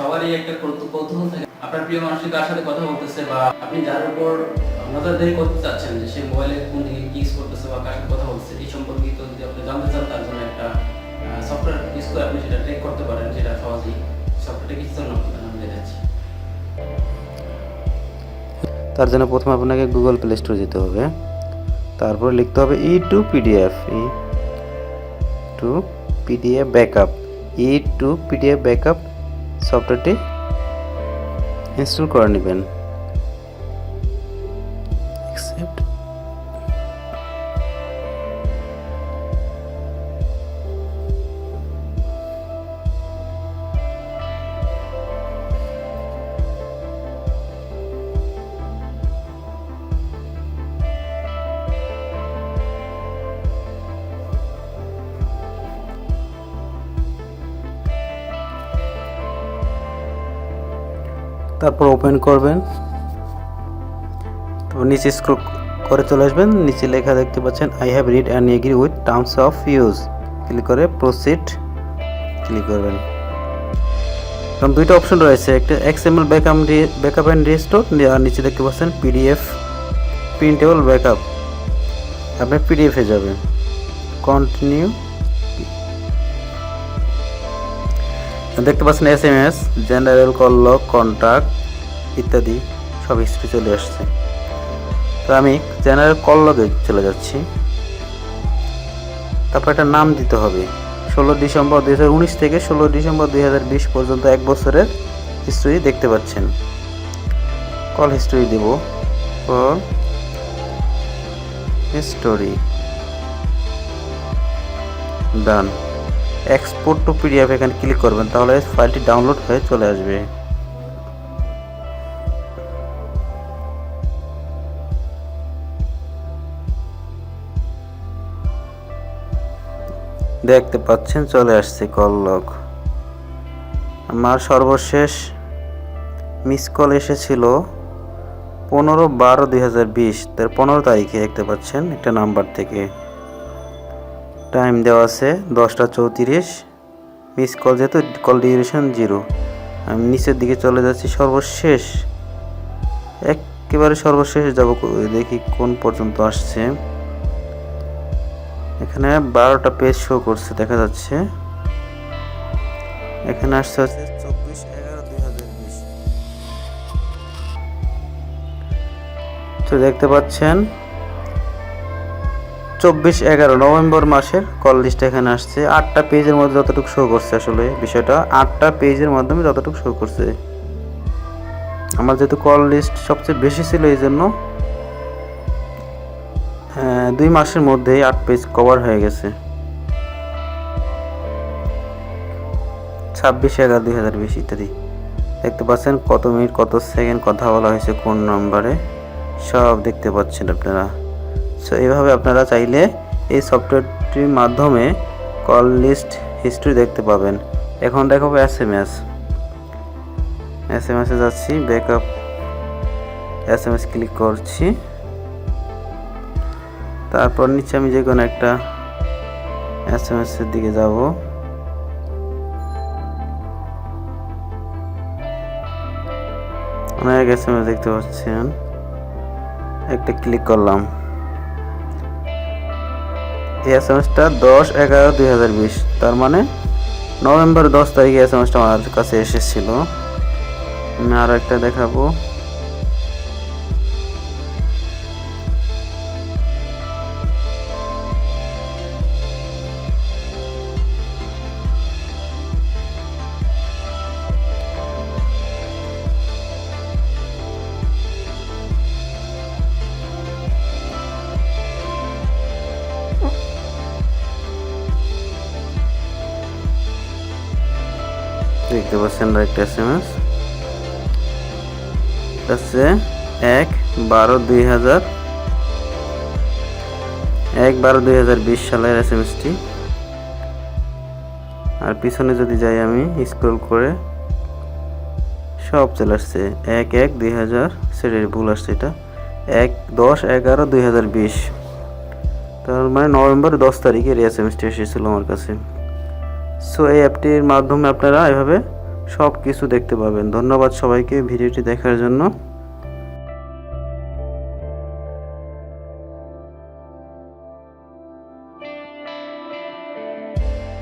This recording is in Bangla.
সবারই একটা কৌতূহল থাকে। আপনার প্রিয় মানুষ কার সাথে কথা বলতেছে বা আপনি যার উপর নজরদারি করতে চাচ্ছেন যে সে মোবাইলে কোন দিকে কি ইউজ করতেছে বা কার সাথে কথা বলছে এই সম্পর্কিত যদি আপনি জানতে চান, তার জন্য একটা সফটওয়্যার ইউজ করে আপনি সেটা ট্রেক করতে পারেন যেটা সহজেই সফটওয়্যারটা কিছু জন্য তার জন্য প্রথমে আপনাকে গুগল প্লে স্টোরে যেতে হবে। তারপর লিখতে হবে E to PDF E to PDF backup E to PDF backup সফটওয়্যারটি ইনস্টল করে নেবেন। তারপর ওপেন করবেন। তো নিচে স্ক্রল করে চলে আসবেন। নিচে লেখা দেখতে পাচ্ছেন I have read and agree with terms of use click করে প্রসিড ক্লিক করবেন। কারণ দুইটা অপশন রয়েছে, একটা XML backup backup and restore আর নিচে দেখতে পাচ্ছেন পিডিএফ প্রিন্টেবল ব্যাকআপ আপনি পিডিএফে যাবেন। কন্টিনিউ দেখতে পাচ্ছেন S M S general call lock ইত্যাদি সব হিস্ট্রি চলে আসছে। তো আমি জেনারেল কল লগে চলে যাচ্ছি। তারপর একটা নাম দিতে হবে। ষোলো ডিসেম্বর দুই হাজার উনিশ থেকে ষোলো ডিসেম্বর দুই হাজার বিশ পর্যন্ত এক বছরের হিস্ট্রি দেখতে পাচ্ছেন। Call history Dev. Call history done export to PDF এখানে ক্লিক করবেন, তাহলে ফাইলটি ডাউনলোড হয়ে চলে আসবে। দেখতে পাচ্ছেন, চলে আসছে কল লগ আমার সর্বশেষ মিস কল এসেছিল পনেরো বারো দুই হাজার বিশ, তার পনেরো তারিখে দেখতে পাচ্ছেন, একটা নাম্বার থেকে। টাইম দেওয়া আছে দশটা চৌত্রিশ। মিস কল যেহেতু কল ডিউরেশন জিরো আমি নিচের দিকে চলে যাচ্ছি, সর্বশেষ। একেবারে সর্বশেষ যাব, দেখি কোন পর্যন্ত আসছে। এখানে বারোটা পেজ শো করছে, দেখা যাচ্ছে। এখানে আসছে হচ্ছে চব্বিশ এগারো দুই হাজার বিশ। তো দেখতে পাচ্ছেন চব্বিশ এগারো নভেম্বর মাসের কল লিস্ট এখানে আসছে। আটটা পেজের মধ্যে যতটুকু শো করছে আসলে বিষয়টা আটটা পেজের মাধ্যমে যতটুকু শো করছে। আমার যেহেতু কল লিস্ট সবচেয়ে বেশি ছিল এই জন্য আহ, দুই মাসের মধ্যেই আট পেজ কভার হয়ে গেছে। ছাব্বিশ এগারো দুই হাজার বিশ ইত্যাদি। দেখতে পাচ্ছেন কত মিনিট কত সেকেন্ড কথা বলা হয়েছে কোন নম্বরে। সব দেখতে পাচ্ছেন আপনারা। সো এইভাবে আপনারা চাইলে এই সফটওয়্যারটির মাধ্যমে কল লিস্ট হিস্ট্রি দেখতে পাবেন। এখন দেখাবো S M S S M এসে যাচ্ছি backup S M S click করছি। তারপর নিচে আমি যে কোনো একটা এস এম এস এর দিকে যাব। অনেক এস এম এস দেখতে পাচ্ছেন। একটা ক্লিক করলাম। এই এস এম এসটা দশ এগারো দুই হাজার বিশ, তার মানে নভেম্বর দশ তারিখে এস এম এসটা আমার কাছে এসেছিল। আমি আরও একটা দেখাবো। দেখতে পাচ্ছেন একটা এস এম এস হচ্ছে এক বারো দুই হাজার, এক বারো দুই হাজার বিশ সালের এস এম এসটি আর পিছনে যদি যাই আমি স্ক্রল করে, সব চলে আসছে। এক এক দুই হাজার সেটার ভুল আসছে এটা। এক দশ এগারো দুই হাজার বিশ। তার মানে নভেম্বর দশ তারিখের এস এম এসটি এসেছিল আমার কাছে। সো এই অ্যাপটির মাধ্যমে আপনারা এভাবে সব কিছু দেখতে পাবেন। ধন্যবাদ সবাইকে ভিডিওটি দেখার জন্য।